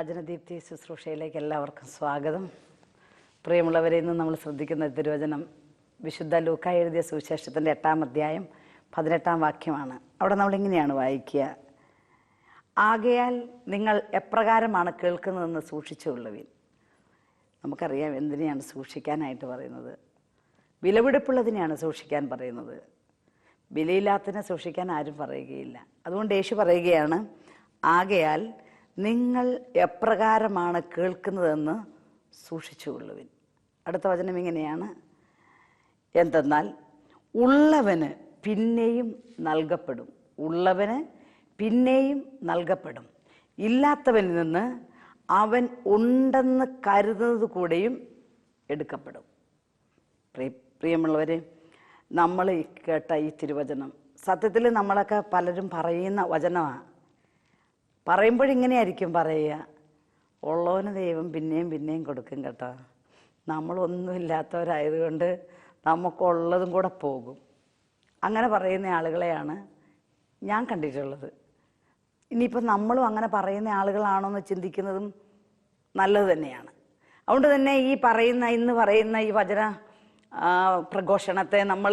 വചനദീപ്തി ശുശ്രൂഷയിലേക്ക് എല്ലാവർക്കും സ്വാഗതം. പ്രിയമുള്ളവരെ ഇന്ന് നമ്മൾ ശ്രദ്ധിക്കുന്ന തിരുവചനം വിശുദ്ധ ലൂക്ക എഴുതിയ സുവിശേഷത്തിന്റെ എട്ടാം അധ്യായം പതിനെട്ടാം വാക്യമാണ്. അവിടെ നമ്മളിങ്ങനെയാണ് വായിക്കുക. ആകയാൽ നിങ്ങൾ എപ്രകാരമാണ് കേൾക്കുന്നതെന്ന് സൂക്ഷിച്ചുകൊള്ളുവിൻ നമുക്കറിയാം എന്തിനെയാണ് സൂക്ഷിക്കാനായിട്ട് പറയുന്നത്. വിലപിടിപ്പുള്ളതിനെയാണ് സൂക്ഷിക്കാൻ പറയുന്നത്. വിലയില്ലാത്തതിനെ സൂക്ഷിക്കാൻ ആരും പറയുകയില്ല. അതുകൊണ്ട് യേശു പറയുകയാണ് ആകയാൽ നിങ്ങൾ എപ്രകാരമാണ് കേൾക്കുന്നതെന്ന് സൂക്ഷിച്ചുകൊള്ളുവിൻ അടുത്ത വചനം ഇങ്ങനെയാണ്. എന്തെന്നാൽ ഉള്ളവന് പിന്നെയും നൽകപ്പെടും. ഉള്ളവന് പിന്നെയും നൽകപ്പെടും. ഇല്ലാത്തവനിൽ നിന്ന് അവൻ ഉണ്ടെന്ന് കരുതുന്നത് കൂടെയും എടുക്കപ്പെടും. പ്രിയ പ്രിയമുള്ളവരെ നമ്മൾ കേട്ട ഈ തിരുവചനം സത്യത്തിൽ നമ്മളൊക്കെ പലരും പറയുന്ന വചനമാണ് പറയുമ്പോഴിങ്ങനെയായിരിക്കും പറയുക. ഉള്ളവന് ദൈവം പിന്നെയും പിന്നെയും കൊടുക്കും കേട്ടോ. നമ്മളൊന്നുമില്ലാത്തവരായതുകൊണ്ട് നമുക്കുള്ളതും കൂടെ പോകും. അങ്ങനെ പറയുന്ന ആളുകളെയാണ് ഞാൻ കണ്ടിട്ടുള്ളത്. ഇനിയിപ്പോൾ നമ്മളും അങ്ങനെ പറയുന്ന ആളുകളാണോ എന്ന് ചിന്തിക്കുന്നതും നല്ലത് തന്നെയാണ്. അതുകൊണ്ട് തന്നെ ഈ പറയുന്ന ഇന്ന് പറയുന്ന ഈ വചന പ്രഘോഷണത്തെ നമ്മൾ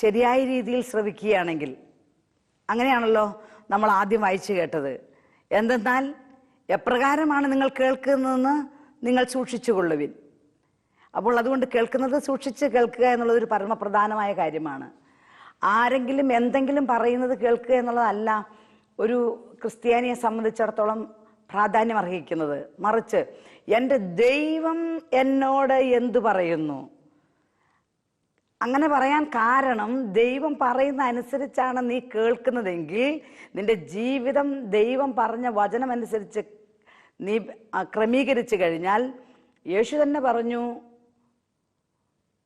ശരിയായ രീതിയിൽ ശ്രവിക്കുകയാണെങ്കിൽ അങ്ങനെയാണല്ലോ നമ്മൾ ആദ്യം വായിച്ചു കേട്ടത്. എന്തെന്നാൽ എപ്രകാരമാണ് നിങ്ങൾ കേൾക്കുന്നതെന്ന് നിങ്ങൾ സൂക്ഷിച്ചു കൊള്ളുവിൻ അപ്പോൾ അതുകൊണ്ട് കേൾക്കുന്നത് സൂക്ഷിച്ച് കേൾക്കുക എന്നുള്ളതൊരു പരമപ്രധാനമായ കാര്യമാണ്. ആരെങ്കിലും എന്തെങ്കിലും പറയുന്നത് കേൾക്കുക എന്നുള്ളതല്ല ഒരു ക്രിസ്ത്യാനിയെ സംബന്ധിച്ചിടത്തോളം പ്രാധാന്യം അർഹിക്കുന്നത്. മറിച്ച് എന്റെ ദൈവം എന്നോട് എന്തു പറയുന്നു? അങ്ങനെ പറയാൻ കാരണം ദൈവം പറയുന്ന അനുസരിച്ചാണ് നീ കേൾക്കുന്നതെങ്കിൽ നിന്റെ ജീവിതം ദൈവം പറഞ്ഞ വചനം അനുസരിച്ച് നീ ക്രമീകരിച്ചു കഴിഞ്ഞാൽ യേശു തന്നെ പറഞ്ഞു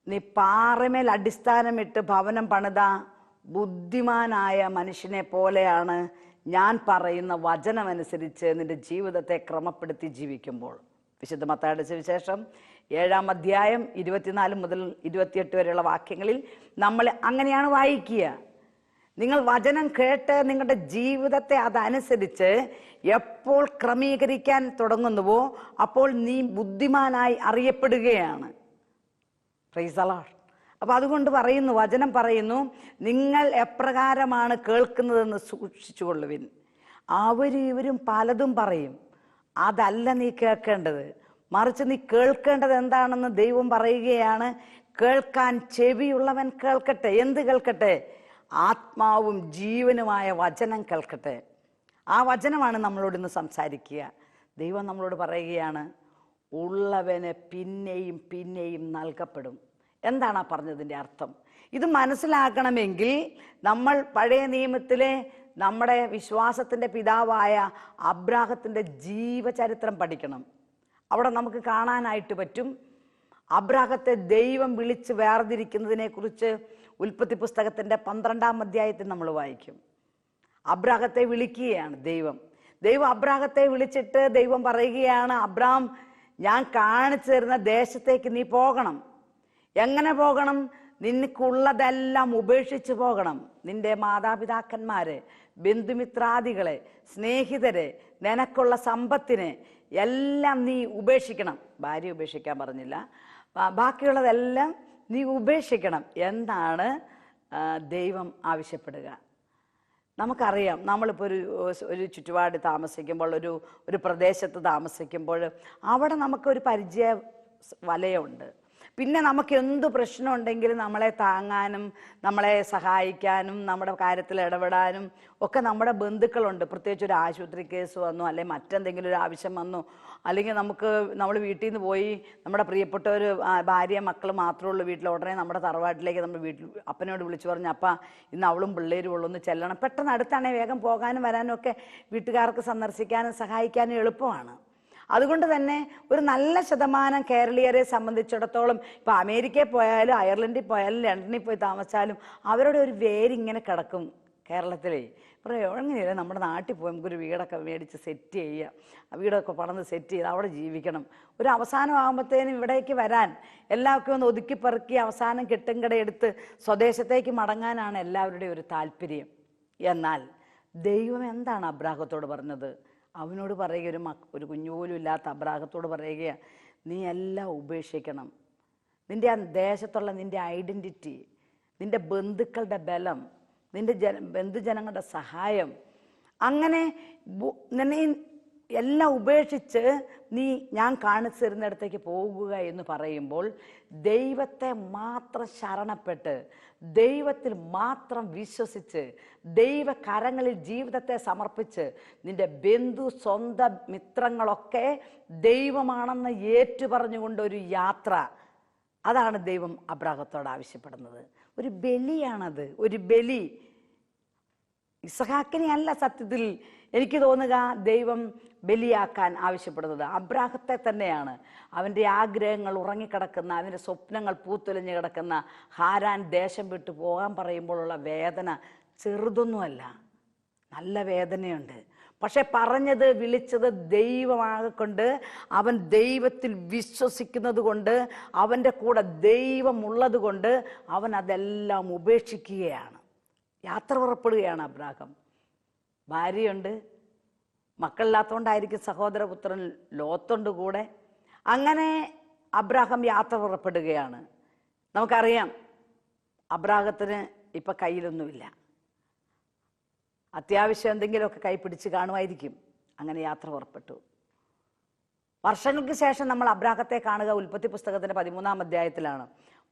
നീ പാറമേൽ അടിസ്ഥാനമിട്ട് ഭവനം പണിത ബുദ്ധിമാനായ മനുഷ്യനെ പോലെയാണ് ഞാൻ പറയുന്ന വചനമനുസരിച്ച് നിന്റെ ജീവിതത്തെ ക്രമപ്പെടുത്തി ജീവിക്കുമ്പോൾ. വിശുദ്ധ മത്തായുടെ സുവിശേഷം ഏഴാം അധ്യായം ഇരുപത്തിനാല് മുതൽ ഇരുപത്തിയെട്ട് വരെയുള്ള വാക്യങ്ങളിൽ നമ്മൾ അങ്ങനെയാണ് വായിക്കുക. നിങ്ങൾ വചനം കേട്ട് നിങ്ങളുടെ ജീവിതത്തെ അതനുസരിച്ച് എപ്പോൾ ക്രമീകരിക്കാൻ തുടങ്ങുന്നുവോ അപ്പോൾ നീ ബുദ്ധിമാനായി അറിയപ്പെടുകയാണ്. പ്രൈസ് അപ്പം അതുകൊണ്ട് പറയുന്നു വചനം പറയുന്നു നിങ്ങൾ എപ്രകാരമാണ് കേൾക്കുന്നതെന്ന് സൂക്ഷിച്ചുകൊള്ളുവിൻ. അവരും ഇവരും പലതും പറയും. അതല്ല നീ കേൾക്കേണ്ടത്. മറിച്ച് നീ കേൾക്കേണ്ടത് എന്താണെന്ന് ദൈവം പറയുകയാണ്. കേൾക്കാൻ ചെവിയുള്ളവൻ കേൾക്കട്ടെ. എന്ത് കേൾക്കട്ടെ? ആത്മാവും ജീവനുമായ വചനം കേൾക്കട്ടെ. ആ വചനമാണ് നമ്മളോട് ഇന്ന് സംസാരിക്കുക. ദൈവം നമ്മളോട് പറയുകയാണ് ഉള്ളവന് പിന്നെയും പിന്നെയും നൽകപ്പെടും. എന്താണ് ആ പറഞ്ഞതിന്റെ അർത്ഥം? ഇത് മനസ്സിലാക്കണമെങ്കിൽ നമ്മൾ പഴയ നിയമത്തിലെ നമ്മുടെ വിശ്വാസത്തിന്റെ പിതാവായ അബ്രാഹത്തിന്റെ ജീവചരിത്രം പഠിക്കണം. അവിടെ നമുക്ക് കാണാനായിട്ട് പറ്റും. അബ്രാഹത്തെ ദൈവം വിളിച്ച് വേർതിരിക്കുന്നതിനെ കുറിച്ച് ഉൽപ്പത്തി പുസ്തകത്തിന്റെ പന്ത്രണ്ടാം അധ്യായത്തിൽ നമ്മൾ വായിക്കും. അബ്രാഹത്തെ വിളിക്കുകയാണ് ദൈവം. ദൈവം അബ്രാഹത്തെ വിളിച്ചിട്ട് ദൈവം പറയുകയാണ് അബ്രാം ഞാൻ കാണിച്ചു തരുന്ന ദേശത്തേക്ക് നീ പോകണം. എങ്ങനെ പോകണം? നിനക്കുള്ളതെല്ലാം ഉപേക്ഷിച്ച് പോകണം. നിന്റെ മാതാപിതാക്കന്മാരെ ബന്ധുമിത്രാദികളെ സ്നേഹിതരെ നിനക്കുള്ള സമ്പത്തിനെ എല്ലാം നീ ഉപേക്ഷിക്കണം. ഭാര്യ ഉപേക്ഷിക്കാൻ പറഞ്ഞില്ല. ബാക്കിയുള്ളതെല്ലാം നീ ഉപേക്ഷിക്കണം എന്നാണ് ദൈവം ആവശ്യപ്പെടുക. നമുക്കറിയാം നമ്മളിപ്പോൾ ഒരു ഒരു ചുറ്റുപാട് താമസിക്കുമ്പോൾ ഒരു ഒരു പ്രദേശത്ത് താമസിക്കുമ്പോൾ അവിടെ നമുക്കൊരു പരിചയ വലയമുണ്ട്. പിന്നെ നമുക്ക് എന്ത് പ്രശ്നം ഉണ്ടെങ്കിലും നമ്മളെ താങ്ങാനും നമ്മളെ സഹായിക്കാനും നമ്മുടെ കാര്യത്തിൽ ഇടപെടാനും ഒക്കെ നമ്മുടെ ബന്ധുക്കളുണ്ട്. പ്രത്യേകിച്ച് ഒരു ആശുപത്രി കേസ് വന്നു അല്ലെങ്കിൽ മറ്റെന്തെങ്കിലും ഒരു ആവശ്യം വന്നു അല്ലെങ്കിൽ നമുക്ക് നമ്മൾ വീട്ടിൽ നിന്ന് പോയി നമ്മുടെ പ്രിയപ്പെട്ട ഒരു ഭാര്യ മക്കൾ മാത്രമേ ഉള്ളൂ വീട്ടിൽ ഉടനെ നമ്മുടെ തറവാട്ടിലേക്ക് നമ്മൾ വീട്ടിൽ അപ്പനോട് വിളിച്ചു പറഞ്ഞു അപ്പ ഇന്ന് അവളും പിള്ളേരും ഉള്ളൂ ഒന്ന് ചെല്ലണം. പെട്ടെന്ന് അടുത്താണെങ്കിൽ വേഗം പോകാനും വരാനും ഒക്കെ വീട്ടുകാർക്ക് സന്ദർശിക്കാനും സഹായിക്കാനും എളുപ്പമാണ്. അതുകൊണ്ട് തന്നെ ഒരു നല്ല ശതമാനം കേരളീയരെ സംബന്ധിച്ചിടത്തോളം ഇപ്പോൾ അമേരിക്കയിൽ പോയാലും അയർലൻഡിൽ പോയാലും ലണ്ടനിൽ പോയി താമസിച്ചാലും അവരുടെ ഒരു വേരിങ്ങനെ കിടക്കും കേരളത്തിലേ. പറയും എങ്ങനെയല്ലേ നമ്മുടെ നാട്ടിൽ പോയി നമുക്കൊരു വീടൊക്കെ മേടിച്ച് സെറ്റ് ചെയ്യുക. വീടൊക്കെ പണന്ന് സെറ്റ് ചെയ്ത് അവിടെ ജീവിക്കണം. ഒരു അവസാനം ആകുമ്പോഴത്തേനും ഇവിടേക്ക് വരാൻ എല്ലാവർക്കും ഒന്ന് ഒതുക്കി പെറുക്കി അവസാനം കിട്ടും എടുത്ത് സ്വദേശത്തേക്ക് മടങ്ങാനാണ് എല്ലാവരുടെയും ഒരു താല്പര്യം. എന്നാൽ ദൈവം എന്താണ് അബ്രാഹത്തോട് പറഞ്ഞത്? അവനോട് പറയുക ഒരു മക് ഒരു കുഞ്ഞുപോലും ഇല്ലാത്ത അബ്രാഹത്തോട് പറയുക നീ എല്ലാം ഉപേക്ഷിക്കണം. നിന്റെ ആ ദേശത്തുള്ള നിന്റെ ഐഡന്റിറ്റി നിന്റെ ബന്ധുക്കളുടെ ബലം നിന്റെ ജന ബന്ധുജനങ്ങളുടെ സഹായം അങ്ങനെ നിന്നെ എല്ലാം ഉപേക്ഷിച്ച് നീ ഞാൻ കാണിച്ചു തരുന്നിടത്തേക്ക് പോകുക എന്ന് പറയുമ്പോൾ ദൈവത്തെ മാത്രം ശരണപ്പെട്ട് ദൈവത്തിൽ മാത്രം വിശ്വസിച്ച് ദൈവ കരങ്ങളിൽ ജീവിതത്തെ സമർപ്പിച്ച് നിന്റെ ബന്ധു സ്വന്തം മിത്രങ്ങളൊക്കെ ദൈവമാണെന്ന് ഏറ്റുപറഞ്ഞുകൊണ്ട് ഒരു യാത്ര. അതാണ് ദൈവം അബ്രാഹത്തോട് ആവശ്യപ്പെടുന്നത്. ഒരു ബലിയാണത്. ഒരു ബലി. ഇസഹാക്കിനെ അല്ല സത്യത്തിൽ എനിക്ക് തോന്നുക ദൈവം ബലിയാക്കാൻ ആവശ്യപ്പെടുന്നത്. അബ്രാഹത്തെ തന്നെയാണ്. അവന്റെ ആഗ്രഹങ്ങൾ ഉറങ്ങിക്കിടക്കുന്ന അവന്റെ സ്വപ്നങ്ങൾ പൂത്തൊലിഞ്ഞ് കിടക്കുന്ന ഹാരാൻ ദേശം വിട്ടു പോകാൻ പറയുമ്പോഴുള്ള വേദന ചെറുതൊന്നുമല്ല. നല്ല വേദനയുണ്ട്. പക്ഷെ പറഞ്ഞത് വിളിച്ചത് ദൈവമാകൊണ്ട് അവൻ ദൈവത്തിൽ വിശ്വസിക്കുന്നത് കൊണ്ട് അവന്റെ കൂടെ ദൈവമുള്ളത് കൊണ്ട് അവൻ അതെല്ലാം ഉപേക്ഷിക്കുകയാണ്. യാത്ര പുറപ്പെടുകയാണ് അബ്രാഹം. ഭാര്യയുണ്ട്. മക്കളില്ലാത്തതുകൊണ്ടായിരിക്കും സഹോദരപുത്രൻ ലോത്തുണ്ട് കൂടെ. അങ്ങനെ അബ്രാഹം യാത്ര പുറപ്പെടുകയാണ്. നമുക്കറിയാം അബ്രാഹത്തിന് ഇപ്പം കയ്യിലൊന്നുമില്ല. അത്യാവശ്യം എന്തെങ്കിലുമൊക്കെ കൈ പിടിച്ച് കാണുമായിരിക്കും. അങ്ങനെ യാത്ര പുറപ്പെട്ടു. വർഷങ്ങൾക്ക് ശേഷം നമ്മൾ അബ്രാഹത്തെ കാണുക ഉൽപ്പത്തി പുസ്തകത്തിന്റെ പതിമൂന്നാം അധ്യായത്തിലാണ്.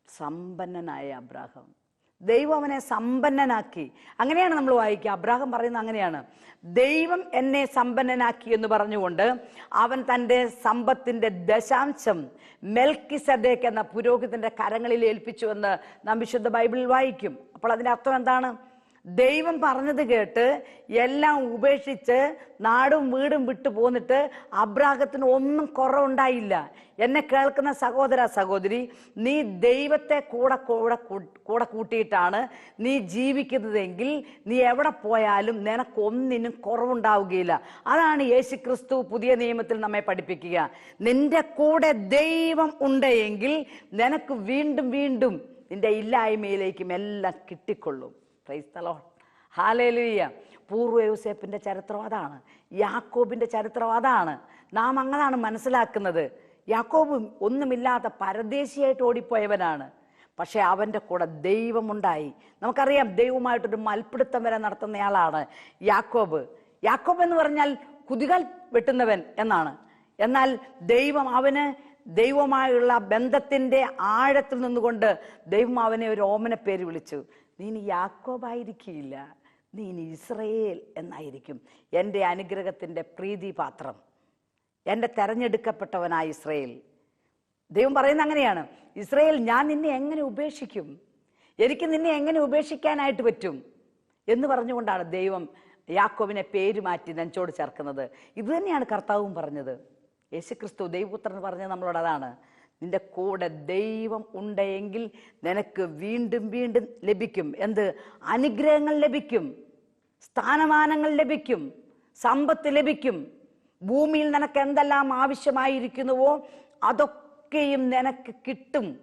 സമ്പന്നനായ അബ്രാഹം. ദൈവം അവനെ സമ്പന്നനാക്കി. അങ്ങനെയാണ് നമ്മൾ വായിക്കുക. അബ്രാഹം പറയുന്നത് അങ്ങനെയാണ്. ദൈവം എന്നെ സമ്പന്നനാക്കി എന്ന് പറഞ്ഞുകൊണ്ട് അവൻ തന്റെ സമ്പത്തിന്റെ ദശാംശം മെൽക്കിസദേക്ക് എന്ന പുരോഹിതന്റെ കരങ്ങളിൽ ഏൽപ്പിച്ചു എന്ന് നാം വിശുദ്ധ ബൈബിളിൽ വായിക്കും. അപ്പോൾ അതിന്റെ അർത്ഥം എന്താണ്? ദൈവം പറഞ്ഞത് കേട്ട് എല്ലാം ഉപേക്ഷിച്ച് നാടും വീടും വിട്ടു പോന്നിട്ട് അബ്രാഹത്തിന് ഒന്നും കുറവുണ്ടായില്ല. എന്നെ കേൾക്കുന്ന സഹോദര സഹോദരി നീ ദൈവത്തെ കൂടെ കൂടെ കൂടെ കൂട്ടിയിട്ടാണ് നീ ജീവിക്കുന്നതെങ്കിൽ നീ എവിടെ പോയാലും നിനക്കൊന്നിനും കുറവുണ്ടാവുകയില്ല. അതാണ് യേശു ക്രിസ്തു പുതിയ നിയമത്തിൽ നമ്മെ പഠിപ്പിക്കുക. നിന്റെ കൂടെ ദൈവം ഉണ്ടെങ്കിൽ നിനക്ക് വീണ്ടും വീണ്ടും നിന്റെ ഇല്ലായ്മയിലേക്കും എല്ലാം കിട്ടിക്കൊള്ളും. ക്രൈസ്തലോ ഹാലേലുയ്യ പൂർവ യൂസേപ്പിന്റെ ചരിത്രം അതാണ്. യാക്കോബിന്റെ ചരിത്രം അതാണ്. നാം അങ്ങനെയാണ് മനസ്സിലാക്കുന്നത്. യാക്കോബ് ഒന്നുമില്ലാത്ത പരദേശിയായിട്ട് ഓടിപ്പോയവനാണ്. പക്ഷേ അവന്റെ കൂടെ ദൈവമുണ്ടായി. നമുക്കറിയാം ദൈവമായിട്ടൊരു മൽപ്പിടുത്തം വരെ നടത്തുന്നയാളാണ് യാക്കോബ്. യാക്കോബ് എന്ന് പറഞ്ഞാൽ കുതികാൽ വെട്ടുന്നവൻ എന്നാണ്. എന്നാൽ ദൈവം അവന് ദൈവമായുള്ള ബന്ധത്തിന്റെ ആഴത്തിൽ നിന്നുകൊണ്ട് ദൈവം അവനെ ഒരു ഓമന പേര് വിളിച്ചു. നീ ഇനി യാക്കോബായിരിക്കില്ല. നീ ഇനി ഇസ്രയേൽ എന്നായിരിക്കും എന്റെ അനുഗ്രഹത്തിന്റെ പ്രീതിപാത്രം. എന്റെ തെരഞ്ഞെടുക്കപ്പെട്ടവനായ ഇസ്രയേൽ. ദൈവം പറയുന്നത് അങ്ങനെയാണ്. ഇസ്രയേൽ ഞാൻ നിന്നെ എങ്ങനെ ഉപേക്ഷിക്കും? എനിക്ക് നിന്നെ എങ്ങനെ ഉപേക്ഷിക്കാനായിട്ട് പറ്റും? എന്ന് പറഞ്ഞുകൊണ്ടാണ് ദൈവം യാക്കോബിനെ പേര് മാറ്റി നെഞ്ചോട് ചേർക്കുന്നത്. ഇത് തന്നെയാണ് കർത്താവും പറഞ്ഞത്. യേശുക്രിസ്തു ദൈവപുത്രൻ പറഞ്ഞത് നമ്മളോട് അതാണ്. നിന്റെ കൂടെ ദൈവം ഉണ്ടെങ്കിൽ നിനക്ക് വീണ്ടും വീണ്ടും ലഭിക്കും. എന്ത്? അനുഗ്രഹങ്ങൾ ലഭിക്കും. സ്ഥാനമാനങ്ങൾ ലഭിക്കും. സമ്പത്ത് ലഭിക്കും. ഭൂമിയിൽ നിനക്ക് എന്തെല്ലാം ആവശ്യമായിരിക്കുന്നുവോ അതൊക്കെയും നിനക്ക് കിട്ടും.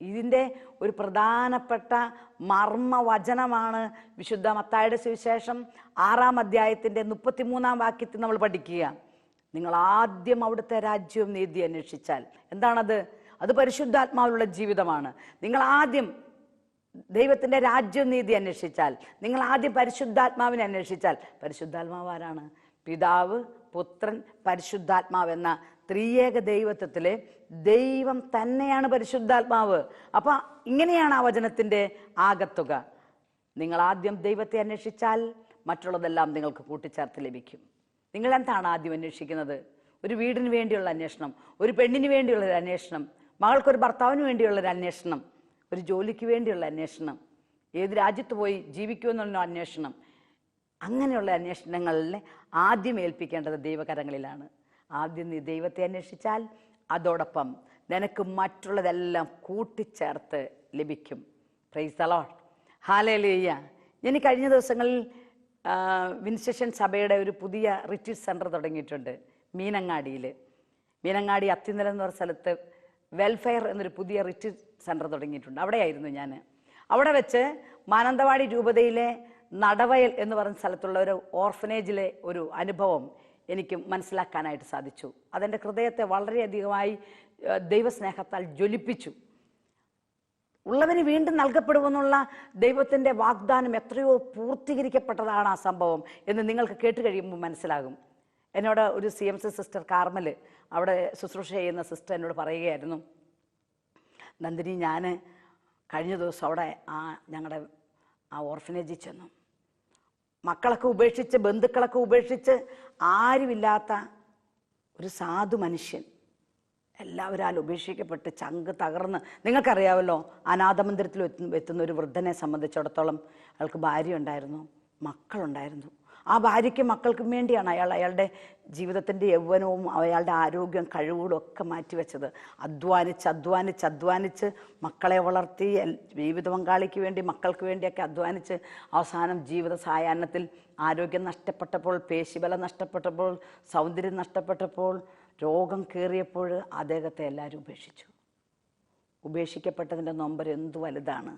ഇതിന്റെ ഒരു പ്രധാനപ്പെട്ട മർമ്മവചനമാണ് വിശുദ്ധ മത്തായുടെ സുവിശേഷം ആറാം അധ്യായത്തിന്റെ മുപ്പത്തിമൂന്നാം വാക്യത്തിൽ നമ്മൾ പഠിക്കുക. നിങ്ങൾ ആദ്യം അവിടുത്തെ രാജ്യവും നീതി അന്വേഷിച്ചാൽ. എന്താണത്? അത് പരിശുദ്ധാത്മാവിലുള്ള ജീവിതമാണ്. നിങ്ങൾ ആദ്യം ദൈവത്തിന്റെ രാജ്യം നീതി അന്വേഷിച്ചാൽ. നിങ്ങൾ ആദ്യം പരിശുദ്ധാത്മാവിനെ അന്വേഷിച്ചാൽ. പരിശുദ്ധാത്മാവ് ആരാണ്? പിതാവ് പുത്രൻ പരിശുദ്ധാത്മാവ് എന്ന ത്രിയേക ദൈവത്വത്തിലെ ദൈവം തന്നെയാണ് പരിശുദ്ധാത്മാവ്. അപ്പൊ ഇങ്ങനെയാണ് ആ വചനത്തിന്റെ ആകത്തുക. നിങ്ങൾ ആദ്യം ദൈവത്തെ അന്വേഷിച്ചാൽ മറ്റുള്ളതെല്ലാം നിങ്ങൾക്ക് കൂട്ടിച്ചേർത്ത് ലഭിക്കും. നിങ്ങൾ എന്താണ് ആദ്യം അന്വേഷിക്കുന്നത്? ഒരു വീടിന് വേണ്ടിയുള്ള അന്വേഷണം ഒരു പെണ്ണിന് വേണ്ടിയുള്ള ഒരു അന്വേഷണം മകൾക്കൊരു ഭർത്താവിന് വേണ്ടിയുള്ള ഒരു അന്വേഷണം ഒരു ജോലിക്ക് വേണ്ടിയുള്ള അന്വേഷണം ഏത് രാജ്യത്ത് പോയി ജീവിക്കുമെന്നുള്ള അന്വേഷണം. അങ്ങനെയുള്ള അന്വേഷണങ്ങളിൽ ആദ്യം ഏൽപ്പിക്കേണ്ടത് ദൈവകരങ്ങളിലാണ്. ആദ്യം നീ ദൈവത്തെ അന്വേഷിച്ചാൽ അതോടൊപ്പം നിനക്ക് മറ്റുള്ളതെല്ലാം കൂട്ടിച്ചേർത്ത് ലഭിക്കും. പ്രൈസ് അലോട്ട് ഹാലേലുയ്യ ഞാൻ ഇനി കഴിഞ്ഞ ദിവസങ്ങളിൽ ആ, വിൻസെഷൻ സഭയുടെ ഒരു പുതിയ റിട്രീറ്റ് സെന്റർ തുടങ്ങിയിട്ടുണ്ട് മീനങ്ങാടിയിൽ മീനങ്ങാടി അത്തിനില എന്ന് പറഞ്ഞ സ്ഥലത്ത് വെൽഫെയർ എന്നൊരു പുതിയ റിട്രീറ്റ് സെന്റർ തുടങ്ങിയിട്ടുണ്ട്. അവിടെയായിരുന്നു ഞാൻ അവിടെ വെച്ച് മാനന്തവാടി രൂപതയിലെ നടവയൽ എന്ന് പറഞ്ഞ സ്ഥലത്തുള്ള ഒരു ഓർഫനേജിലെ ഒരു അനുഭവം എനിക്ക് മനസ്സിലാക്കാനായിട്ട് സാധിച്ചു. അതെന്റെ ഹൃദയത്തെ വളരെയധികമായി ദൈവസ്നേഹത്താൽ ജ്വലിപ്പിച്ചു. ഉള്ളവന് വീണ്ടും നൽകപ്പെടുമെന്നുള്ള ദൈവത്തിന്റെ വാഗ്ദാനം എത്രയോ പൂർത്തീകരിക്കപ്പെട്ടതാണ് ആ സംഭവം എന്ന് നിങ്ങൾക്ക് കേട്ട് കഴിയുമ്പോൾ മനസ്സിലാകും. എന്നോട് ഒരു C M C sister Carmel അവിടെ ശുശ്രൂഷ ചെയ്യുന്ന സിസ്റ്റർ എന്നോട് പറയുകയായിരുന്നു. നന്ദിനി ഞാൻ കഴിഞ്ഞ ദിവസം അവിടെ ആ ഞങ്ങളുടെ ആ ഓർഫനേജിൽ ചെന്നു. മക്കളൊക്കെ ഉപേക്ഷിച്ച് ബന്ധുക്കളൊക്കെ ഉപേക്ഷിച്ച് ആരുമില്ലാത്ത ഒരു സാധു മനുഷ്യൻ എല്ലാവരാൽ ഉപേക്ഷിക്കപ്പെട്ട് ചങ്ക് തകർന്ന് നിങ്ങൾക്കറിയാമല്ലോ അനാഥമന്ദിരത്തിൽ എത്തുന്ന ഒരു വൃദ്ധനെ സംബന്ധിച്ചിടത്തോളം അയാൾക്ക് ഭാര്യ ഉണ്ടായിരുന്നു മക്കളുണ്ടായിരുന്നു. ആ ഭാര്യയ്ക്ക് മക്കൾക്കും വേണ്ടിയാണ് അയാൾ അയാളുടെ ജീവിതത്തിന്റെ യൗവനവും അയാളുടെ ആരോഗ്യം കഴിവുകളും ഒക്കെ മാറ്റിവെച്ചത്. അധ്വാനിച്ച് അധ്വാനിച്ച് അധ്വാനിച്ച് മക്കളെ വളർത്തി ജീവിത പങ്കാളിക്ക് വേണ്ടി മക്കൾക്ക് വേണ്ടിയൊക്കെ അധ്വാനിച്ച് അവസാനം ജീവിത സായാഹ്നത്തിൽ ആരോഗ്യം നഷ്ടപ്പെട്ടപ്പോൾ പേശിബലം നഷ്ടപ്പെട്ടപ്പോൾ സൗന്ദര്യം നഷ്ടപ്പെട്ടപ്പോൾ രോഗം കയറിയപ്പോൾ അദ്ദേഹത്തെ എല്ലാവരും ഉപേക്ഷിച്ചു. ഉപേക്ഷിക്കപ്പെട്ടതിന്റെ നൊമ്പർ എന്തു വലുതാണ്?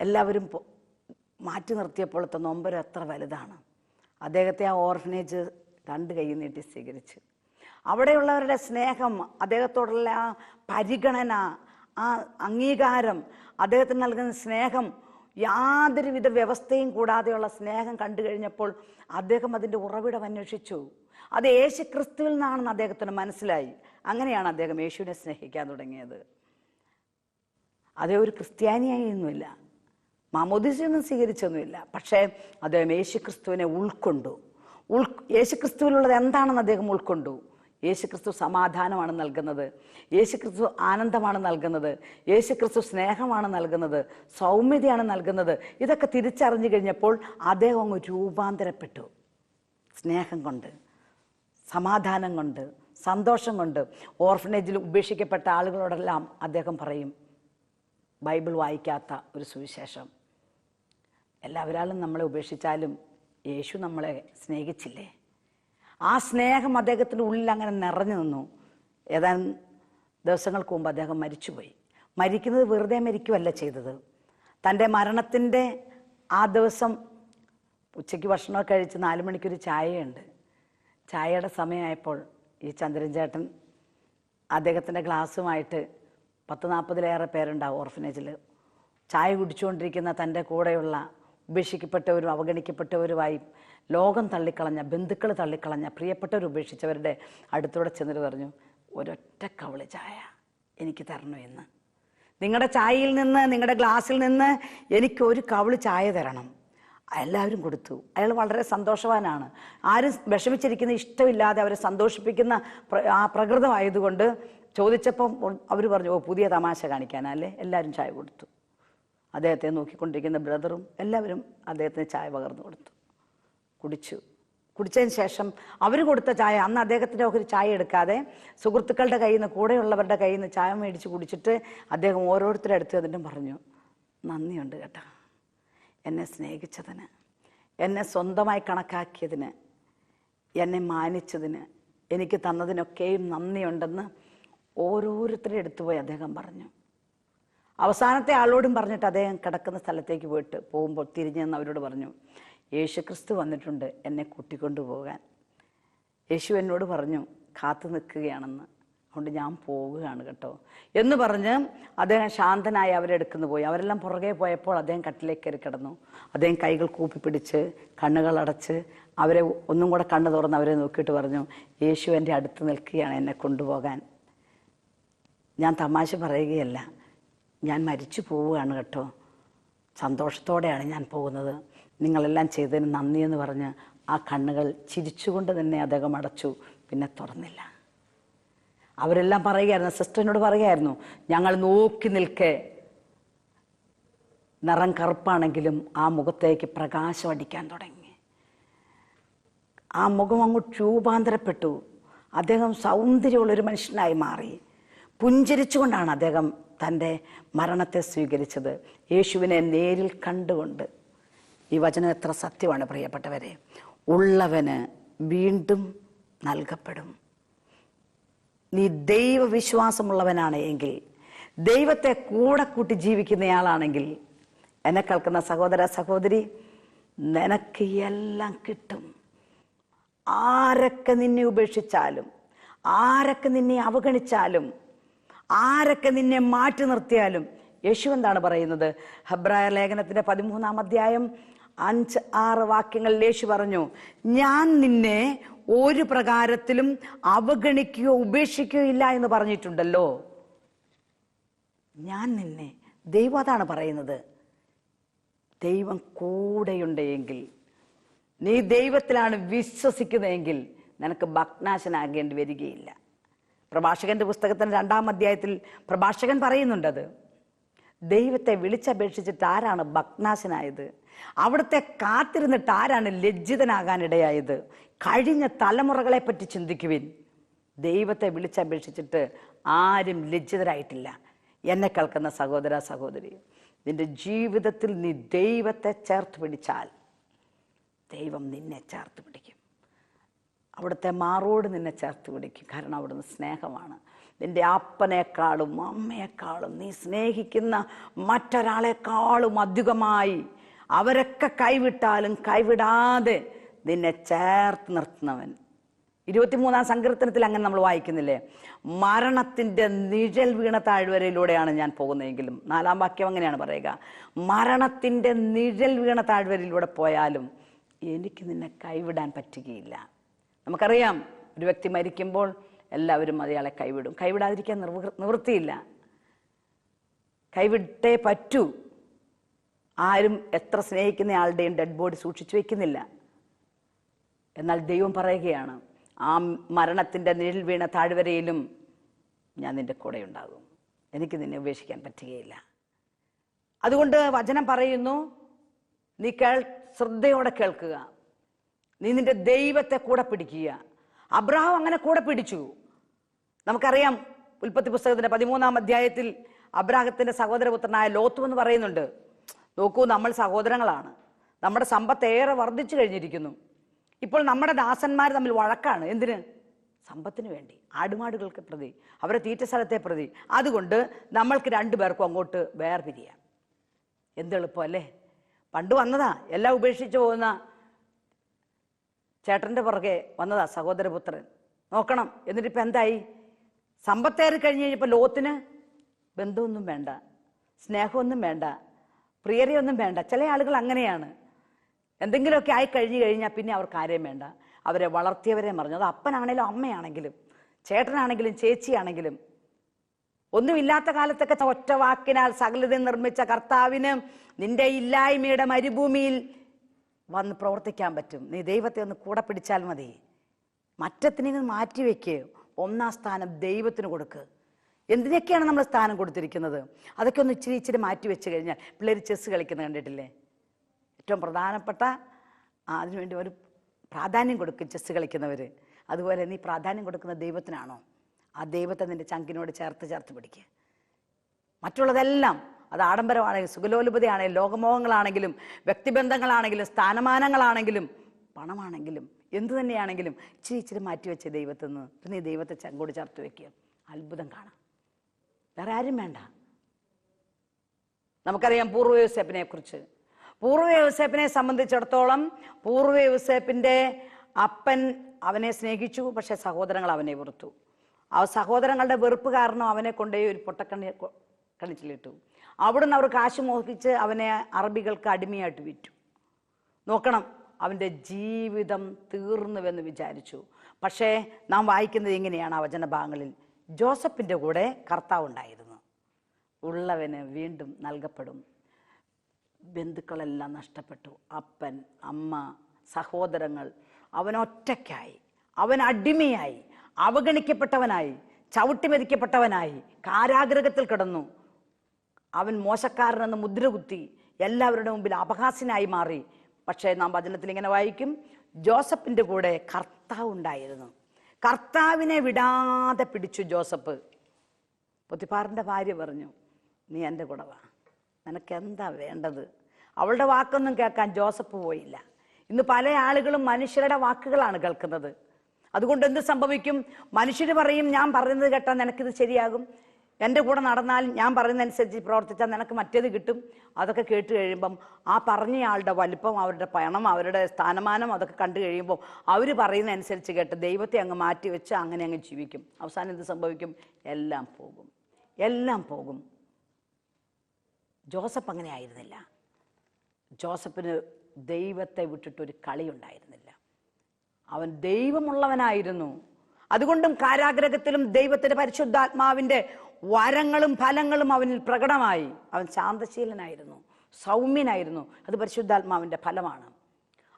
എല്ലാവരും മാറ്റി നിർത്തിയപ്പോഴത്തെ നൊമ്പർ എത്ര വലുതാണ്? അദ്ദേഹത്തെ ആ ഓർഫനേജ് രണ്ട് കൈ നീട്ടി സ്വീകരിച്ചു. അവിടെയുള്ളവരുടെ സ്നേഹം അദ്ദേഹത്തോടുള്ള ആ പരിഗണന ആ അംഗീകാരം അദ്ദേഹത്തിന് നൽകുന്ന സ്നേഹം യാതൊരുവിധ വ്യവസ്ഥയും കൂടാതെയുള്ള സ്നേഹം കണ്ടു കഴിഞ്ഞപ്പോൾ അദ്ദേഹം അതിന്റെ ഉറവിടം അന്വേഷിച്ചു. അത് യേശു ക്രിസ്തുവിൽ നിന്നാണെന്ന് അദ്ദേഹത്തിന് മനസ്സിലായി. അങ്ങനെയാണ് അദ്ദേഹം യേശുവിനെ സ്നേഹിക്കാൻ തുടങ്ങിയത്. അതേ ഒരു ക്രിസ്ത്യാനിയായൊന്നുമില്ല. മാമോദിസൊന്നും സ്വീകരിച്ചൊന്നുമില്ല. പക്ഷേ അദ്ദേഹം യേശു ക്രിസ്തുവിനെ ഉൾക്കൊണ്ടു. ഉൾ യേശു ക്രിസ്തുവിലുള്ളത് എന്താണെന്ന് അദ്ദേഹം ഉൾക്കൊണ്ടു. യേശുക്രിസ്തു സമാധാനമാണ് നൽകുന്നത്. യേശുക്രിസ്തു ആനന്ദമാണ് നൽകുന്നത്. യേശുക്രിസ്തു സ്നേഹമാണ് നൽകുന്നത്. സൗമ്യതയാണ് നൽകുന്നത്. ഇതൊക്കെ തിരിച്ചറിഞ്ഞു കഴിഞ്ഞപ്പോൾ അദ്ദേഹം അങ്ങ് രൂപാന്തരപ്പെട്ടു. സ്നേഹം കൊണ്ട് സമാധാനം കൊണ്ട് സന്തോഷം കൊണ്ട്. ഓർഫനേജിൽ ഉപേക്ഷിക്കപ്പെട്ട ആളുകളോടെല്ലാം അദ്ദേഹം പറയും ബൈബിൾ വായിക്കാത്ത ഒരു സുവിശേഷം. എല്ലാവരാലും നമ്മളെ ഉപേക്ഷിച്ചാലും യേശു നമ്മളെ സ്നേഹിച്ചില്ലേ? ആ സ്നേഹം അദ്ദേഹത്തിന്റെ ഉള്ളിൽ അങ്ങനെ നിറഞ്ഞു നിന്നു. ഏതാനും ദിവസങ്ങൾക്ക് മുമ്പ് അദ്ദേഹം മരിച്ചുപോയി. മരിക്കുന്നത് വെറുതെ മരിക്കുമല്ല ചെയ്തത്. തന്റെ മരണത്തിന്റെ ആ ദിവസം ഉച്ചയ്ക്ക് ഭക്ഷണമൊക്കെ കഴിച്ച് നാല് മണിക്കൊരു ചായയുണ്ട്. ചായയുടെ സമയമായപ്പോൾ ഈ ചന്ദ്രൻ ചേട്ടൻ അദ്ദേഹത്തിന്റെ ഗ്ലാസ്സുമായിട്ട് പത്ത് നാൽപ്പതിലേറെ പേരുണ്ടാവും ഓർഫനേജിൽ ചായ കുടിച്ചുകൊണ്ടിരിക്കുന്ന തന്റെ കൂടെയുള്ള ഉപേക്ഷിക്കപ്പെട്ടവരും അവഗണിക്കപ്പെട്ടവരുമായി ലോകം തള്ളിക്കളഞ്ഞ ബന്ധുക്കൾ തള്ളിക്കളഞ്ഞ പ്രിയപ്പെട്ടവർ ഉപേക്ഷിച്ചവരുടെ അടുത്തൂടെ ചെന്നിട്ട് പറഞ്ഞു ഒരൊറ്റ കവളി ചായ എനിക്ക് തരണോ എന്ന് നിങ്ങളുടെ ചായയിൽ നിന്ന് നിങ്ങളുടെ ഗ്ലാസ്സിൽ നിന്ന് എനിക്ക് ഒരു കവളി ചായ തരണം. എല്ലാവരും കൊടുത്തു. അയാൾ വളരെ സന്തോഷവാനാണ്. ആരും വിഷമിച്ചിരിക്കുന്ന ഇഷ്ടമില്ലാതെ അവരെ സന്തോഷിപ്പിക്കുന്ന ആ പ്രകൃതമായതുകൊണ്ട് ചോദിച്ചപ്പം അവർ പറഞ്ഞു ഓ പുതിയ തമാശ കാണിക്കാനല്ലേ എല്ലാവരും ചായ കൊടുത്തു. അദ്ദേഹത്തെ നോക്കിക്കൊണ്ടിരിക്കുന്ന ബ്രദറും എല്ലാവരും അദ്ദേഹത്തിന് ചായ പകർന്നു കൊടുത്തു. കുടിച്ചു. കുടിച്ചതിന് ശേഷം അവർ കൊടുത്ത ചായ അന്ന് അദ്ദേഹത്തിന്റെ ഒരു ചായ എടുക്കാതെ സുഹൃത്തുക്കളുടെ കയ്യിൽ നിന്ന് കൂടെയുള്ളവരുടെ കയ്യിൽ നിന്ന് ചായ മേടിച്ച് കുടിച്ചിട്ട് അദ്ദേഹം ഓരോരുത്തരുടെ അടുത്ത് അതിന്റെ പറഞ്ഞു നന്ദിയുണ്ട് കേട്ടോ. എന്നെ സ്നേഹിച്ചതിന് എന്നെ സ്വന്തമായി കണക്കാക്കിയതിന് എന്നെ മാനിച്ചതിന് എനിക്ക് തന്നതിനൊക്കെയും നന്ദിയുണ്ടെന്ന് ഓരോരുത്തരുടെ അടുത്ത് പോയി അദ്ദേഹം പറഞ്ഞു. അവസാനത്തെ ആളോടും പറഞ്ഞിട്ട് അദ്ദേഹം കിടക്കുന്ന സ്ഥലത്തേക്ക് പോയിട്ട് പോകുമ്പോൾ തിരിഞ്ഞു നിന്ന് അവരോട് പറഞ്ഞു യേശുക്രിസ്തു വന്നിട്ടുണ്ട് എന്നെ കൂട്ടിക്കൊണ്ടുപോകാൻ. യേശു എന്നോട് പറഞ്ഞു കാത്തു നിൽക്കുകയാണെന്ന്. അതുകൊണ്ട് ഞാൻ പോവുകയാണ് കേട്ടോ. എന്ന് പറഞ്ഞ് അദ്ദേഹം ശാന്തനായി അവരെടുക്കുന്നു പോയി. അവരെല്ലാം പുറകെ പോയപ്പോൾ അദ്ദേഹം കട്ടിലേക്ക് കയറി കിടന്നു. അദ്ദേഹം കൈകൾ കൂപ്പി പിടിച്ച് കണ്ണുകൾ അടച്ച് അവരെ ഒന്നും കൂടെ കണ്ണു തുറന്ന് അവരെ നോക്കിയിട്ട് പറഞ്ഞു യേശു എന്റെ അടുത്ത് നിൽക്കുകയാണ് എന്നെ കൊണ്ടുപോകാൻ. ഞാൻ തമാശ പറയുകയല്ല. ഞാൻ മരിച്ചു പോവുകയാണ് കേട്ടോ. സന്തോഷത്തോടെയാണ് ഞാൻ പോകുന്നത്. നിങ്ങളെല്ലാം ചെയ്തതിന് നന്ദി എന്ന് പറഞ്ഞ് ആ കണ്ണുകൾ ചിരിച്ചുകൊണ്ട് തന്നെ അദ്ദേഹം അടച്ചു. പിന്നെ തുറന്നില്ല. അവരെല്ലാം പറയുകയായിരുന്നു സിസ്റ്ററിനോട് പറയുകയായിരുന്നു ഞങ്ങൾ നോക്കി നിൽക്കെ. നിറം കറുപ്പാണെങ്കിലും ആ മുഖത്തേക്ക് പ്രകാശം അടിക്കാൻ തുടങ്ങി. ആ മുഖം അങ്ങോട്ട് രൂപാന്തരപ്പെട്ടു. അദ്ദേഹം സൗന്ദര്യമുള്ളൊരു മനുഷ്യനായി മാറി. പുഞ്ചിരിച്ചുകൊണ്ടാണ് അദ്ദേഹം തന്റെ മരണത്തെ സ്വീകരിച്ചത്. യേശുവിനെ നേരിൽ കണ്ടുകൊണ്ട് ഈ വചനം എത്ര സത്യമാണ് പ്രിയപ്പെട്ടവരെ? ഉള്ളവന് വീണ്ടും നൽകപ്പെടും. നീ ദൈവവിശ്വാസമുള്ളവനാണ് എങ്കിൽ ദൈവത്തെ കൂടെ കൂട്ടി ജീവിക്കുന്നയാളാണെങ്കിൽ എന്നെ കേൾക്കുന്ന സഹോദര സഹോദരി നിനക്ക് എല്ലാം കിട്ടും. ആരൊക്കെ നിന്നെ ഉപേക്ഷിച്ചാലും ആരൊക്കെ നിന്നെ അവഗണിച്ചാലും ആരൊക്കെ നിന്നെ മാറ്റി നിർത്തിയാലും യേശു എന്താണ് പറയുന്നത്? ഹബ്രായ ലേഖനത്തിന്റെ പതിമൂന്നാം അധ്യായം അഞ്ച് ആറ് വാക്യങ്ങളിൽ യേശു പറഞ്ഞു ഞാൻ നിന്നെ ഒരു പ്രകാരത്തിലും അവഗണിക്കുകയോ ഉപേക്ഷിക്കുകയോ ഇല്ല എന്ന് പറഞ്ഞിട്ടുണ്ടല്ലോ. ഞാൻ നിന്നെ ദൈവം അതാണ് പറയുന്നത്. ദൈവം കൂടെയുണ്ടെങ്കിൽ നീ ദൈവത്തിലാണ് വിശ്വസിക്കുന്നതെങ്കിൽ നിനക്ക് ഭഗ്നാശനാകേണ്ടി വരികയില്ല. പ്രഭാഷകന്റെ പുസ്തകത്തിന് രണ്ടാം അധ്യായത്തിൽ പ്രഭാഷകൻ പറയുന്നുണ്ടത് ദൈവത്തെ വിളിച്ചപേക്ഷിച്ചിട്ട് ആരാണ് ഭഗ്നാശനായത്? അവിടുത്തെ കാത്തിരുന്നിട്ട് ആരാണ് ലജ്ജിതനാകാനിടയായത്? കഴിഞ്ഞ തലമുറകളെ പറ്റി ചിന്തിക്കുവിൻ. ദൈവത്തെ വിളിച്ചപേക്ഷിച്ചിട്ട് ആരും ലജ്ജിതരായിട്ടില്ല. എന്നെ കേൾക്കുന്ന സഹോദര സഹോദരി നിന്റെ ജീവിതത്തിൽ നീ ദൈവത്തെ ചേർത്ത് പിടിച്ചാൽ ദൈവം നിന്നെ ചേർത്ത് പിടിക്കും. അവിടുത്തെ മാറോട് നിന്നെ ചേർത്ത് പിടിക്കും. കാരണം അവിടുന്ന് സ്നേഹമാണ്. നിന്റെ അപ്പനേക്കാളും അമ്മയെക്കാളും നീ സ്നേഹിക്കുന്ന മറ്റൊരാളെക്കാളും അധികമായി അവരൊക്കെ കൈവിട്ടാലും കൈവിടാതെ നിന്നെ ചേർത്ത് നിർത്തുന്നവൻ. ഇരുപത്തിമൂന്നാം സങ്കീർത്തനത്തിൽ അങ്ങനെ നമ്മൾ വായിക്കുന്നില്ലേ? മരണത്തിന്റെ നിഴൽ വീണ താഴ്വരയിലൂടെയാണ് ഞാൻ പോകുന്നതെങ്കിലും. നാലാം വാക്യം അങ്ങനെയാണ് പറയുക. മരണത്തിന്റെ നിഴൽ വീണ താഴ്വരയിലൂടെ പോയാലും എനിക്ക് നിന്നെ കൈവിടാൻ പറ്റുകയില്ല. നമുക്കറിയാം ഒരു വ്യക്തി മരിക്കുമ്പോൾ എല്ലാവരും അയാളെ കൈവിടും. കൈവിടാതിരിക്കാൻ നിവൃത്തിയില്ല. കൈവിട്ടേ പറ്റൂ. ആരും എത്ര സ്നേഹിക്കുന്ന ആളുടെയും ഡെഡ് ബോഡി സൂക്ഷിച്ചു വെക്കുന്നില്ല. എന്നാൽ ദൈവം പറയുകയാണ് ആ മരണത്തിന്റെ നിഴൽ വീണ താഴ്വരയിലും ഞാൻ നിന്റെ കൂടെ ഉണ്ടാകും. എനിക്ക് നിന്നെ ഉപേക്ഷിക്കാൻ പറ്റുകയില്ല. അതുകൊണ്ട് വചനം പറയുന്നു നീ കേൾ ശ്രദ്ധയോടെ കേൾക്കുക. നീ നിന്റെ ദൈവത്തെ കൂടെ പിടിക്കുക. അബ്രഹാം അങ്ങനെ കൂടെ പിടിച്ചു. നമുക്കറിയാം ഉൽപ്പത്തി പുസ്തകത്തിന്റെ പതിമൂന്നാം അധ്യായത്തിൽ അബ്രാഹത്തിന്റെ സഹോദരപുത്രനായ ലോത്തു എന്ന് പറയുന്നുണ്ട്. നോക്കൂ നമ്മൾ സഹോദരങ്ങളാണ്. നമ്മുടെ സമ്പത്ത് ഏറെ വർദ്ധിച്ചു കഴിഞ്ഞിരിക്കുന്നു. ഇപ്പോൾ നമ്മുടെ ദാസന്മാർ തമ്മിൽ വഴക്കാണ്. എന്തിന്? സമ്പത്തിന് വേണ്ടി ആടുമാടുകൾക്ക് പ്രതി അവരെ തീറ്റ സ്ഥലത്തെ പ്രതി. അതുകൊണ്ട് നമ്മൾക്ക് രണ്ടു പേർക്കും അങ്ങോട്ട് വേർപിരിയാം. എന്തെളുപ്പം അല്ലേ പണ്ട് വന്നതാ എല്ലാം ഉപേക്ഷിച്ച് പോകുന്ന ചേട്ടന്റെ പുറകെ വന്നതാ സഹോദരപുത്രൻ. നോക്കണം എന്നിട്ട് എന്നിട്ടിപ്പോൾ എന്തായി? സമ്പത്തേറി കഴിഞ്ഞ് കഴിഞ്ഞപ്പോൾ ലോത്തിന് ബന്ധമൊന്നും വേണ്ട സ്നേഹമൊന്നും വേണ്ട പ്രിയരെയൊന്നും വേണ്ട. ചില ആളുകൾ അങ്ങനെയാണ്. എന്തെങ്കിലുമൊക്കെ ആയി കഴിഞ്ഞു കഴിഞ്ഞാൽ പിന്നെ അവർക്ക് ആരെയും വേണ്ട. അവരെ വളർത്തിയവരെ മറിഞ്ഞു. അത് അപ്പനാണെങ്കിലും അമ്മയാണെങ്കിലും ചേട്ടനാണെങ്കിലും ചേച്ചിയാണെങ്കിലും. ഒന്നുമില്ലാത്ത കാലത്തൊക്കെ ഒറ്റ വാക്കിനാൽ സകലതയും നിർമ്മിച്ച കർത്താവിന് നിന്റെ ഇല്ലായ്മയുടെ മരുഭൂമിയിൽ വന്ന് പ്രവർത്തിക്കാൻ പറ്റും. നീ ദൈവത്തെ ഒന്ന് കൂടെ പിടിച്ചാൽ മതി. മറ്റത്തിനെ മാറ്റി വെക്ക് ഒന്നാം സ്ഥാനം ദൈവത്തിന് കൊടുക്ക്. എന്തിനൊക്കെയാണ് നമ്മൾ സ്ഥാനം കൊടുത്തിരിക്കുന്നത്? അതൊക്കെ ഒന്ന് ഇച്ചിരി ഇച്ചിരി മാറ്റി വെച്ച് കഴിഞ്ഞാൽ പിള്ളേർ ചെസ്സ് കളിക്കുന്നത് കണ്ടിട്ടില്ലേ? ഏറ്റവും പ്രധാനപ്പെട്ട അതിനുവേണ്ടി ഒരു പ്രാധാന്യം കൊടുക്കും ചെസ്സ് കളിക്കുന്നവർ അതുപോലെ നീ പ്രാധാന്യം കൊടുക്കുന്ന ദൈവത്തിനാണോ? ആ ദൈവത്തെ നിന്റെ ചങ്കിനോട് ചേർത്ത് ചേർത്ത് പിടിക്കുക മറ്റുള്ളതെല്ലാം അത് ആഡംബരമാണെങ്കിലും സുഖലോലുപതയാണെങ്കിലും ലോകമോഹങ്ങളാണെങ്കിലും വ്യക്തിബന്ധങ്ങളാണെങ്കിലും സ്ഥാനമാനങ്ങളാണെങ്കിലും പണമാണെങ്കിലും എന്തു തന്നെയാണെങ്കിലും ഇച്ചിരി ഇച്ചിരി മാറ്റി വെച്ച ദൈവത്തിൽ നിന്ന് നീ ദൈവത്തെ ചങ്കോട് ചേർത്ത് വയ്ക്കുക അത്ഭുതം കാണാം. വേറെ ആരും വേണ്ട. നമുക്കറിയാം പൂർവ യൂസേപ്പിനെ കുറിച്ച്. പൂർവ യൂസേപ്പിനെ സംബന്ധിച്ചിടത്തോളം പൂർവ യോസേപ്പിന്റെ അപ്പൻ അവനെ സ്നേഹിച്ചു പക്ഷെ സഹോദരങ്ങൾ അവനെ വെറുത്തു. ആ സഹോദരങ്ങളുടെ വെറുപ്പ് കാരണം അവനെ കൊണ്ടുപോയി ഒരു പൊട്ടക്കണ്ണി കണിച്ചിലിട്ടു അവിടുന്ന് അവർ കാശ് മോഹിച്ച് അവനെ അറബികൾക്ക് അടിമയായിട്ട് വിറ്റു. നോക്കണം അവന്റെ ജീവിതം തീർന്നുവെന്ന് വിചാരിച്ചു. പക്ഷേ നാം വായിക്കുന്നത് എങ്ങനെയാണ് ആ വചനഭാഗങ്ങളിൽ? ജോസഫിന്റെ കൂടെ കർത്താവ് ഉണ്ടായിരുന്നു ഉള്ളവന് വീണ്ടും നൽകപ്പെടും. ബന്ധുക്കളെല്ലാം നഷ്ടപ്പെട്ടു. അപ്പൻ അമ്മ സഹോദരങ്ങൾ അവനൊറ്റയ്ക്കായി. അവൻ അടിമയായി. അവഗണിക്കപ്പെട്ടവനായി. ചവിട്ടിമെതിക്കപ്പെട്ടവനായി കാരാഗ്രഹത്തിൽ കിടന്നു. അവൻ മോശക്കാരനെന്ന് മുദ്രകുത്തി എല്ലാവരുടെ മുമ്പിൽ അപഹാസ്യനായി മാറി. പക്ഷേ നാം വചനത്തിൽ ഇങ്ങനെ വായിക്കും ജോസഫിന്റെ കൂടെ കർത്താവ് ഉണ്ടായിരുന്നു കർത്താവിനെ വിടാതെ പിടിച്ചു ജോസഫ്. പൊത്തിപ്പാറിന്റെ ഭാര്യ പറഞ്ഞു നീ എന്റെ കൂടെ വാ നിനക്ക് എന്താ വേണ്ടത്? അവളുടെ വാക്കൊന്നും കേൾക്കാൻ ജോസഫ് പോയില്ല. ഇന്ന് പല ആളുകളും മനുഷ്യരുടെ വാക്കുകളാണ് കേൾക്കുന്നത്. അതുകൊണ്ട് എന്ത് സംഭവിക്കും? മനുഷ്യർ പറയും ഞാൻ പറയുന്നത് കേട്ടാൽ നിനക്കിത് ശരിയാകും. എന്റെ കൂടെ നടന്നാൽ ഞാൻ പറയുന്നതനുസരിച്ച് പ്രവർത്തിച്ചാൽ നിനക്ക് മറ്റേത് കിട്ടും. അതൊക്കെ കേട്ട് കഴിയുമ്പം ആ പറഞ്ഞയാളുടെ വലിപ്പം അവരുടെ പണം അവരുടെ സ്ഥാനമാനം അതൊക്കെ കണ്ടു കഴിയുമ്പോൾ അവർ പറയുന്നതനുസരിച്ച് കേട്ട് ദൈവത്തെ അങ്ങ് മാറ്റി വെച്ച് അങ്ങനെ അങ്ങ് ജീവിക്കും. അവസാനം എന്ത് സംഭവിക്കും? എല്ലാം പോകും. എല്ലാം പോകും. ജോസഫ് അങ്ങനെ ആയിരുന്നില്ല. ജോസഫിന് ദൈവത്തെ വിട്ടിട്ടൊരു കളി ഉണ്ടായിരുന്നില്ല അവൻ ദൈവമുള്ളവനായിരുന്നു. അതുകൊണ്ടും കാരാഗ്രഹത്തിലും ദൈവത്തിന്റെ പരിശുദ്ധാത്മാവിന്റെ വരങ്ങളും ഫലങ്ങളും അവനിൽ പ്രകടമായി. അവൻ ശാന്തശീലനായിരുന്നു സൗമ്യനായിരുന്നു. അത് പരിശുദ്ധാത്മാവിന്റെ ഫലമാണ്.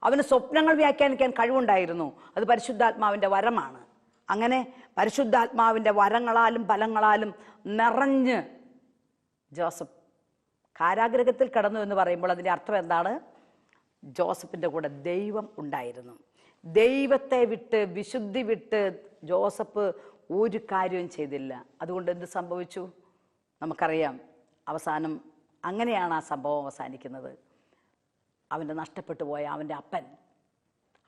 അവന് സ്വപ്നങ്ങൾ വ്യാഖ്യാനിക്കാൻ കഴിവുണ്ടായിരുന്നു. അത് പരിശുദ്ധാത്മാവിന്റെ വരമാണ്. അങ്ങനെ പരിശുദ്ധാത്മാവിന്റെ വരങ്ങളാലും ഫലങ്ങളാലും നിറഞ്ഞ് ജോസഫ് കാരാഗ്രഹത്തിൽ കടന്നു എന്ന് പറയുമ്പോൾ അതിന്റെ അർത്ഥം എന്താണ്? ജോസഫിന്റെ കൂടെ ദൈവം ഉണ്ടായിരുന്നു. ദൈവത്തെ വിട്ട് വിശുദ്ധി വിട്ട് ജോസഫ് ഒരു കാര്യവും ചെയ്തില്ല. അതുകൊണ്ട് എന്ത് സംഭവിച്ചു? നമുക്കറിയാം. അവസാനം അങ്ങനെയാണ് ആ സംഭവം അവസാനിക്കുന്നത്. അവന്റെ നഷ്ടപ്പെട്ടു പോയ അവന്റെ അപ്പൻ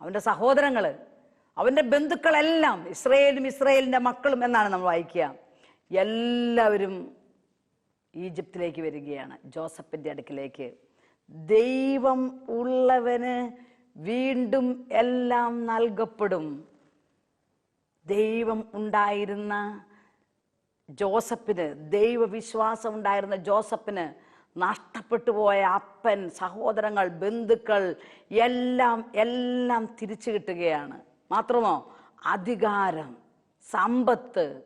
അവന്റെ സഹോദരങ്ങൾ അവന്റെ ബന്ധുക്കളെല്ലാം ഇസ്രയേലും ഇസ്രയേലിന്റെ മക്കളും എന്നാണ് നമ്മൾ വായിക്കുക. എല്ലാവരും ഈജിപ്തിലേക്ക് വരികയാണ്. ജോസഫിന്റെ അടുക്കിലേക്ക്. ദൈവം ഉള്ളവന് വീണ്ടും എല്ലാം നൽകപ്പെടും. ദൈവം ഉണ്ടായിരുന്ന ജോസഫിന് ദൈവവിശ്വാസം ഉണ്ടായിരുന്ന ജോസഫിന് നഷ്ടപ്പെട്ടു പോയ അപ്പൻ സഹോദരങ്ങൾ ബന്ധുക്കൾ എല്ലാം എല്ലാം തിരിച്ചു കിട്ടുകയാണ്. മാത്രമോ അധികാരം സമ്പത്ത്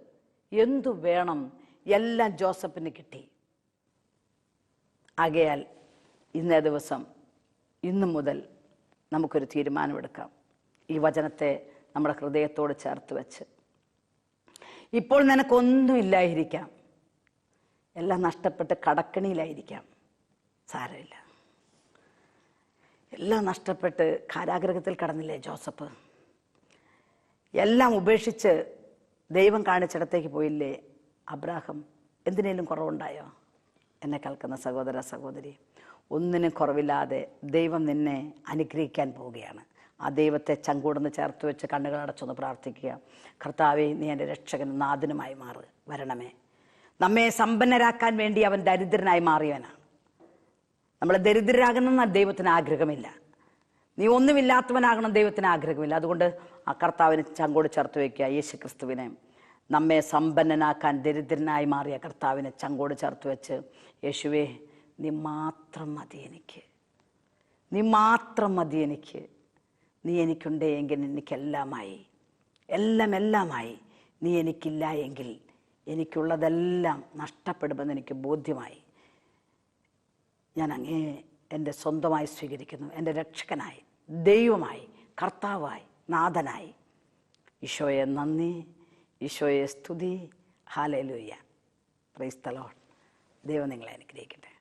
എന്തു വേണം എല്ലാം ജോസഫിന് കിട്ടി. ആകയാൽ ഇന്നേ ദിവസം ഇന്നു മുതൽ നമുക്കൊരു തീരുമാനമെടുക്കാം. ഈ വചനത്തെ നമ്മുടെ ഹൃദയത്തോട് ചേർത്ത് വെച്ച്. ഇപ്പോൾ നിനക്കൊന്നും ഇല്ലായിരിക്കാം എല്ലാം നഷ്ടപ്പെട്ട് കടക്കണിയിലായിരിക്കാം. സാരമില്ല. എല്ലാം നഷ്ടപ്പെട്ട് കാരാഗ്രഹത്തിൽ കടന്നില്ലേ ജോസഫ്? എല്ലാം ഉപേക്ഷിച്ച് ദൈവം കാണിച്ചിടത്തേക്ക് പോയില്ലേ അബ്രാഹം? എന്തിനേലും കുറവുണ്ടായോ? എന്നെ കേൾക്കുന്ന സഹോദര സഹോദരി ഒന്നിനും കുറവില്ലാതെ ദൈവം നിന്നെ അനുഗ്രഹിക്കാൻ പോവുകയാണ്. ആ ദൈവത്തെ ചങ്കൂടെന്ന് ചേർത്ത് വെച്ച് കണ്ണുകൾ അടച്ചൊന്ന് പ്രാർത്ഥിക്കുക. കർത്താവെ നീ എന്റെ രക്ഷകൻ നാഥനുമായി മാറ്. വരണമേ. നമ്മെ സമ്പന്നരാക്കാൻ വേണ്ടി അവൻ ദരിദ്രനായി മാറിയവനാണ്. നമ്മൾ ദരിദ്രരാകണമെന്ന ദൈവത്തിന് ആഗ്രഹമില്ല. നീ ഒന്നുമില്ലാത്തവനാകണം ദൈവത്തിന് ആഗ്രഹമില്ല. അതുകൊണ്ട് ആ കർത്താവിന് ചങ്കോട് ചേർത്ത് വയ്ക്കുക യേശു ക്രിസ്തുവിനെ നമ്മെ സമ്പന്നനാക്കാൻ ദരിദ്രനായി മാറിയ കർത്താവിനെ ചങ്കോട് ചേർത്ത് വെച്ച് യേശുവേ നീ മാത്രം മതി എനിക്ക്. നീ മാത്രം മതി എനിക്ക്. നീ എനിക്കുണ്ടേ എങ്കിൽ എനിക്കെല്ലാമായി. എല്ലാം എല്ലാമായി നീ എനിക്കില്ല എങ്കിൽ എനിക്കുള്ളതെല്ലാം നഷ്ടപ്പെടുമെന്ന് എനിക്ക് ബോധ്യമായി. ഞാൻ അങ്ങേ എന്റെ സ്വന്തമായി സ്വീകരിക്കുന്നു. എന്റെ രക്ഷകനായി ദൈവമായി കർത്താവായി നാഥനായി. ഈശോയെ നന്ദി ഈശോയെ സ്തുതി. ഹാലയിലൂയ്യ പ്രൈസ്തലോൺ ദൈവം നിങ്ങളെ അനുഗ്രഹിക്കട്ടെ.